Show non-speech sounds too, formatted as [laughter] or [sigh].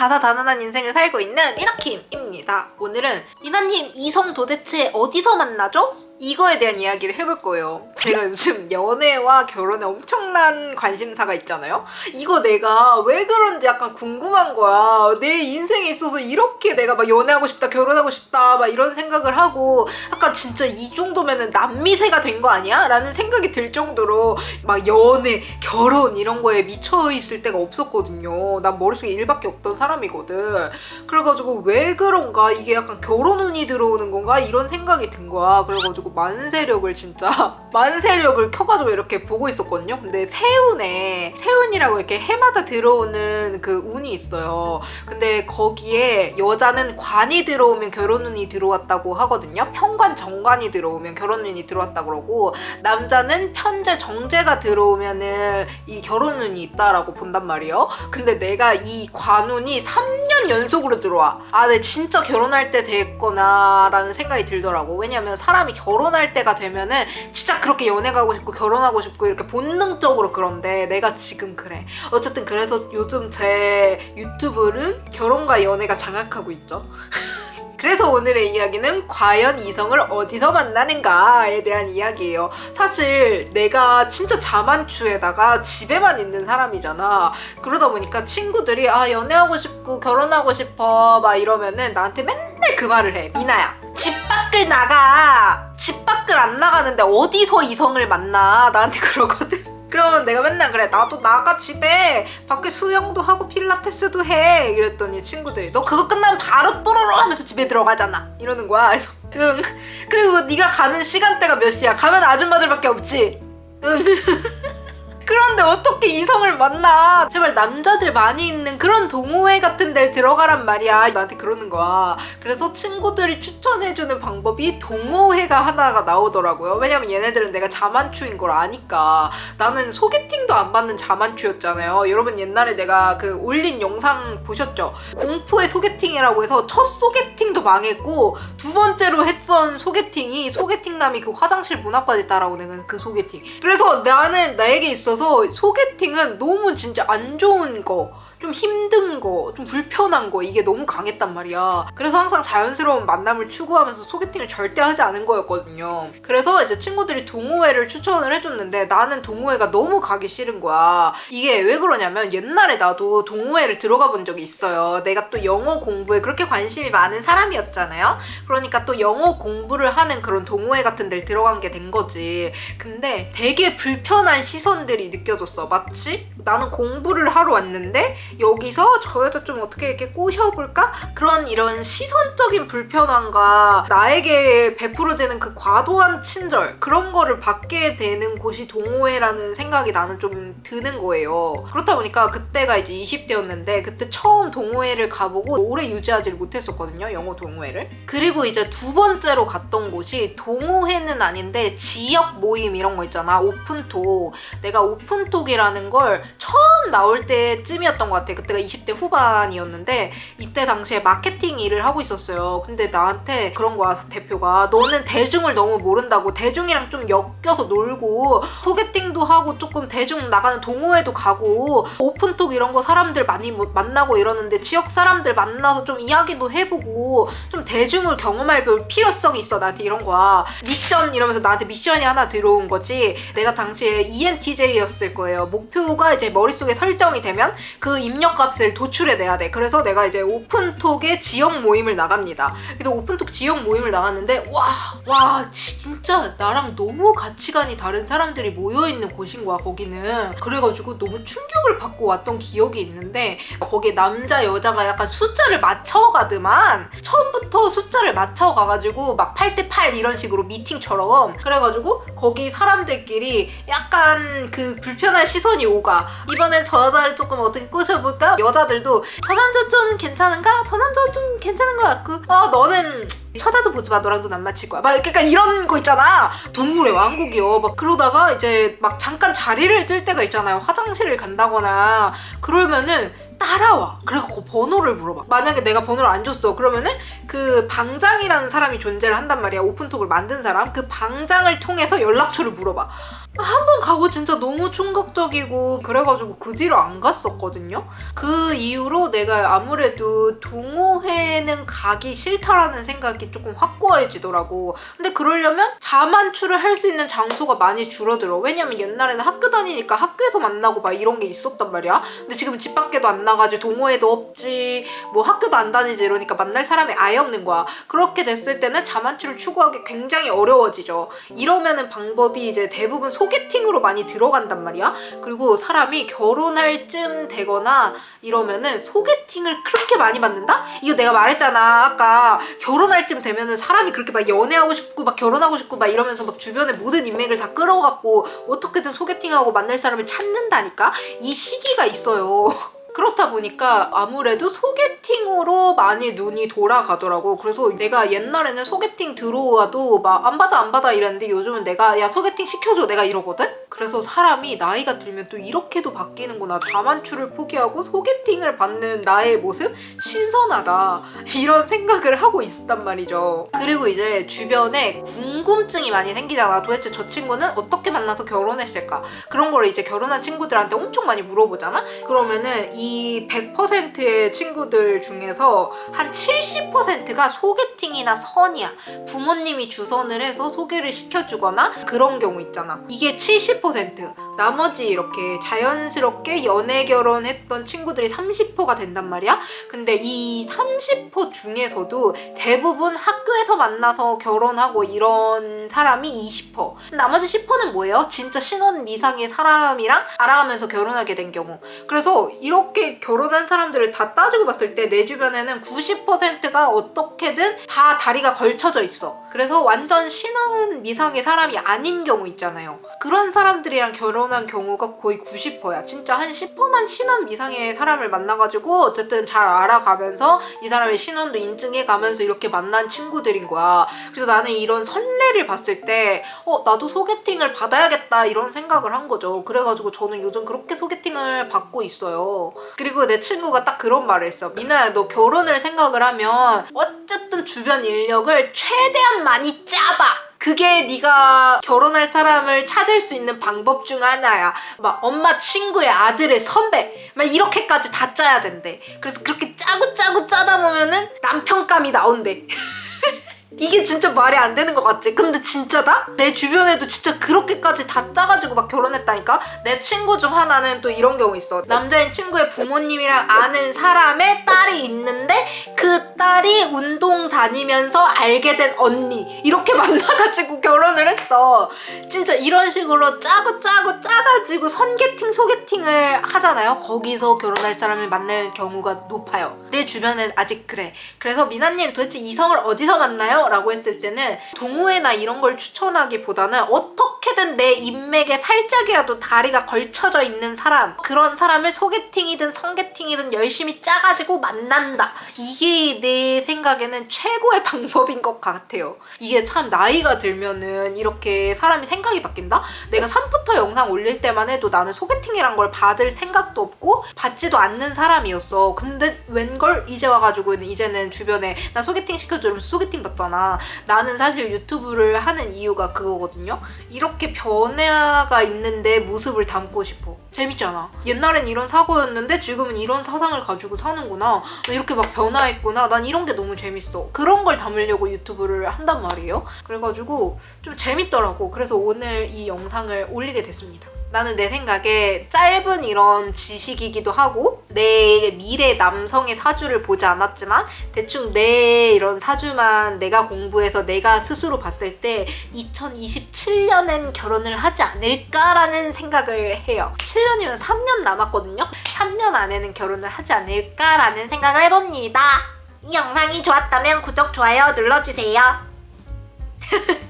다사다난한 인생을 살고 있는 미나킴입니다. 오늘은 미나님 이성 도대체 어디서 만나죠? 이거에 대한 이야기를 해볼 거예요. 제가 요즘 연애와 결혼에 엄청난 관심사가 있잖아요. 이거 내가 왜 그런지 약간 궁금한 거야. 내 인생에 있어서 이렇게 내가 막 연애하고 싶다, 결혼하고 싶다, 막 이런 생각을 하고 약간 진짜 이 정도면은 남미세가 된 거 아니야? 라는 생각이 들 정도로 막 연애, 결혼 이런 거에 미쳐 있을 때가 없었거든요. 난 머릿속에 일밖에 없던 사람이거든. 그래가지고 왜 그런가? 이게 약간 결혼 운이 들어오는 건가? 이런 생각이 든 거야. 그래가지고 만세력을 진짜 [laughs] 만 세력을 켜가지고 이렇게 보고 있었거든요. 근데 세운에 세운이라고 이렇게 해마다 들어오는 그 운이 있어요. 근데 거기에 여자는 관이 들어오면 결혼 운이 들어왔다고 하거든요. 편관 정관이 들어오면 결혼 운이 들어왔다 그러고 남자는 편재 정제가 들어오면은 이 결혼 운이 있다라고 본단 말이에요. 근데 내가 이 관운이 3년 연속으로 들어와. 아, 내 진짜 결혼할 때 됐거나라는 생각이 들더라고. 왜냐면 사람이 결혼할 때가 되면은 진짜 그렇게 연애 가고 싶고 결혼하고 싶고 이렇게 본능적으로 그런데 내가 지금 그래. 어쨌든 그래서 요즘 제 유튜브는 결혼과 연애가 장악하고 있죠. [laughs] 그래서 오늘의 이야기는 과연 이성을 어디서 만나는가에 대한 이야기예요. 사실 내가 진짜 자만추에다가 집에만 있는 사람이잖아. 그러다 보니까 친구들이 아 연애하고 싶고 결혼하고 싶어 막 이러면은 나한테 맨날 그 말을 해. 미나야 집 밖을 나가. 집 밖을 안 나가는데 어디서 이성을 만나? 나한테 [laughs] 그러거든. 그러면 내가 맨날 그래. 나도 나가 집에. 밖에 수영도 하고 필라테스도 해. 이랬더니 친구들이 너 그거 끝나면 바로 뽀로로 하면서 집에 들어가잖아. 이러는 거야. 그래서 응. 그리고 네가 가는 시간대가 몇 시야? 가면 아줌마들밖에 없지. 응 [laughs] 그런데 어떻게 이성을 만나? 제발 남자들 많이 있는 그런 동호회 같은 데를 들어가란 말이야. 나한테 그러는 거야. 그래서 친구들이 추천해주는 방법이 동호회가 하나가 나오더라고요. 왜냐면 얘네들은 내가 자만추인 걸 아니까. 나는 소개팅도 안 받는 자만추였잖아요. 여러분 옛날에 내가 그 올린 영상 보셨죠? 공포의 소개팅이라고 해서 첫 소개팅도 망했고 두 번째로 했던 소개팅이 소개팅남이 그 화장실 문 앞까지 따라오는 그 소개팅. 그래서 나는 나에게 있어서 소개팅은 너무 진짜 안 좋은 거, 좀 힘든 거, 좀 불편한 거 이게 너무 강했단 말이야. 그래서 항상 자연스러운 만남을 추구하면서 소개팅을 절대 하지 않은 거였거든요. 그래서 이제 친구들이 동호회를 추천을 해줬는데 나는 동호회가 너무 가기 싫은 거야. 이게 왜 그러냐면 옛날에 나도 동호회를 들어가 본 적이 있어요. 내가 또 영어 공부에 그렇게 관심이 많은 사람이었잖아요. 그러니까 또 영어 공부를 하는 그런 동호회 같은 데를 들어간 게 된 거지. 근데 되게 불편한 시선들이 느껴졌어. 마치 나는 공부를 하러 왔는데 여기서 저 여자 좀 어떻게 이렇게 꼬셔볼까? 그런 이런 시선적인 불편함과 나에게 베풀어지는 그 과도한 친절 그런 거를 받게 되는 곳이 동호회라는 생각이 나는 좀 드는 거예요. 그렇다 보니까 그때가 이제 20대였는데 그때 처음 동호회를 가보고 오래 유지하지를 못했었거든요. 영어 동호회를. 그리고 이제 두 번째로 갔던 곳이 동호회는 아닌데 지역 모임 이런 거 있잖아. 오픈톡. 내가 오픈톡이라는 걸 처음 나올 때쯤이었던 것 같아. 그때가 20대 후반이었는데 이때 당시에 마케팅 일을 하고 있었어요. 근데 나한테 그런 거야 대표가 너는 대중을 너무 모른다고 대중이랑 좀 엮여서 놀고 소개팅도 하고 조금 대중 나가는 동호회도 가고 오픈톡 이런 거 사람들 많이 뭐 만나고 이러는데 지역 사람들 만나서 좀 이야기도 해보고 좀 대중을 경험할 볼 필요성이 있어 나한테 이런 거야 미션 이러면서 나한테 미션이 하나 들어온 거지 내가 당시에 ENTJ였을 거예요. 목표가 이제 머릿속에 설정이 되면 그 입력값을 도출해내야 돼. 그래서 내가 이제 오픈톡의 지역 모임을 나갑니다. 그래서 오픈톡 지역 모임을 나갔는데 와, 와 진짜 나랑 너무 가치관이 다른 사람들이 모여있는 곳인 거야 거기는. 그래가지고 너무 충격을 받고 왔던 기억이 있는데 거기에 남자 여자가 약간 숫자를 맞춰가더만 처음부터 숫자를 맞춰가가지고 막 8대8 이런 식으로 미팅처럼 그래가지고 거기 사람들끼리 약간 그 불편한 시선이 오가. 이번엔 저 여자를 조금 어떻게 꼬셔볼까? 여자들도 저 남자 좀 괜찮은가? 저 남자 좀 괜찮은 것 같고. 아 너는 쳐다도 보지 마. 너랑도 안 맞힐 거야. 막 약간 이런 거 있잖아. 동물의 왕국이요. 막 그러다가 이제 막 잠깐 자리를 뜰 때가 있잖아요. 화장실을 간다거나. 그러면은 따라와 그래갖고 번호를 물어봐 만약에 내가 번호를 안 줬어 그러면은 그 방장이라는 사람이 존재를 한단 말이야 오픈톡을 만든 사람 그 방장을 통해서 연락처를 물어봐 한 번 가고 진짜 너무 충격적이고 그래가지고 그 뒤로 안 갔었거든요. 그 이후로 내가 아무래도 동호회는 가기 싫다라는 생각이 조금 확고해지더라고. 근데 그러려면 자만추를 할 수 있는 장소가 많이 줄어들어. 왜냐면 옛날에는 학교 다니니까 학교에서 만나고 막 이런 게 있었단 말이야. 근데 지금 집 밖에도 안 나 가지 동호회도 없지 뭐 학교도 안 다니지 이러니까 만날 사람이 아예 없는 거야. 그렇게 됐을 때는 자만추를 추구하기 굉장히 어려워지죠. 이러면은 방법이 이제 대부분 소개팅으로 많이 들어간단 말이야. 그리고 사람이 결혼할 쯤 되거나 이러면은 소개팅을 그렇게 많이 받는다? 이거 내가 말했잖아. 아까 결혼할 쯤 되면은 사람이 그렇게 막 연애하고 싶고 막 결혼하고 싶고 막 이러면서 막 주변에 모든 인맥을 다 끌어갖고 어떻게든 소개팅하고 만날 사람을 찾는다니까? 이 시기가 있어요. [laughs] 그렇다 보니까 아무래도 소개팅으로 많이 눈이 돌아가더라고. 그래서 내가 옛날에는 소개팅 들어와도 막 안 받아 안 받아 이랬는데 요즘은 내가 야 소개팅 시켜줘 내가 이러거든? 그래서 사람이 나이가 들면 또 이렇게도 바뀌는구나. 자만추를 포기하고 소개팅을 받는 나의 모습 신선하다. [laughs] 이런 생각을 하고 있었단 말이죠. 그리고 이제 주변에 궁금증이 많이 생기잖아. 도대체 저 친구는 어떻게 만나서 결혼했을까? 그런 거를 이제 결혼한 친구들한테 엄청 많이 물어보잖아? 그러면은 이 100%의 친구들 중에서 한 70%가 소개팅이나 선이야. 부모님이 주선을 해서 소개를 시켜주거나 그런 경우 있잖아. 이게 70%. 나머지 이렇게 자연스럽게 연애 결혼했던 친구들이 30%가 된단 말이야. 근데 이 30% 중에서도 대부분 학교에서 만나서 결혼하고 이런 사람이 20%. 나머지 10%는 뭐예요? 진짜 신혼 미상의 사람이랑 알아가면서 결혼하게 된 경우. 그래서 이렇게 결혼한 사람들을 다 따지고 봤을 때 내 주변에는 90%가 어떻게든 다 다리가 걸쳐져 있어. 그래서 완전 신혼 미상의 사람이 아닌 경우 있잖아요. 그런 사람들이랑 결혼 한 경우가 거의 90%야. 진짜 한 10%만 신혼 미상의 사람을 만나가지고 어쨌든 잘 알아가면서 이 사람의 신혼도 인증해가면서 이렇게 만난 친구들인 거야. 그래서 나는 이런 선례를 봤을 때, 어, 나도 소개팅을 받아야겠다 이런 생각을 한 거죠. 그래가지고 저는 요즘 그렇게 소개팅을 받고 있어요. 그리고 내 친구가 딱 그런 말을 했어. 미나야, 너 결혼을 생각을 하면 어쨌든 주변 인력을 최대한 많이 짜봐. 그게 네가 결혼할 사람을 찾을 수 있는 방법 중 하나야. 막 엄마 친구의 아들의 선배 막 이렇게까지 다 짜야 된대. 그래서 그렇게 짜고 짜고 짜다 보면은 남편감이 나온대. [laughs] 이게 진짜 말이 안 되는 것 같지? 근데 진짜다? 내 주변에도 진짜 그렇게까지 다 짜가지고 막 결혼했다니까? 내 친구 중 하나는 또 이런 경우 있어. 남자인 친구의 부모님이랑 아는 사람의 딸이 있는데 그 딸이 운동 다니면서 알게 된 언니. 이렇게 [laughs] 만나가지고 결혼을 했어. 진짜 이런 식으로 짜고 짜고 짜가지고 선개팅 소개팅을 하잖아요. 거기서 결혼할 사람을 만날 경우가 높아요. 내 주변엔 아직 그래. 그래서 미나님 도대체 이성을 어디서 만나요? 라고 했을 때는 동호회나 이런 걸 추천하기보다는 어떻게든 내 인맥에 살짝이라도 다리가 걸쳐져 있는 사람 그런 사람을 소개팅이든 성개팅이든 열심히 짜가지고 만난다. 이게 내 생각에는 최고의 [laughs] 방법인 것 같아요. 이게 참 나이가 들면은 이렇게 사람이 생각이 바뀐다? 내가 3부터 영상 올릴 때만 해도 나는 소개팅이란 걸 받을 생각도 없고 받지도 않는 사람이었어. 근데 웬걸 이제 와가지고는 이제는 주변에 나 소개팅 이러면서 소개팅 받잖아. 나는 사실 유튜브를 하는 이유가 그거거든요. 이렇게 변화가 있는데 모습을 담고 싶어. 재밌잖아. 옛날엔 이런 사고였는데 지금은 이런 사상을 가지고 사는구나. 나 이렇게 막 변화했구나. 난 이런 게 너무 재밌어. 그런 걸 담으려고 유튜브를 한단 말이에요. 그래가지고 좀 재밌더라고. 그래서 오늘 이 영상을 올리게 됐습니다. 나는 내 생각에 짧은 이런 지식이기도 하고 내 미래 남성의 사주를 보지 않았지만 대충 내 이런 사주만 내가 공부해서 내가 스스로 봤을 때 2027년엔 결혼을 하지 않을까라는 생각을 해요. 7년이면 3년 남았거든요. 3년 안에는 결혼을 하지 않을까라는 생각을 해봅니다. 이 영상이 좋았다면 구독, 좋아요 눌러주세요. [laughs]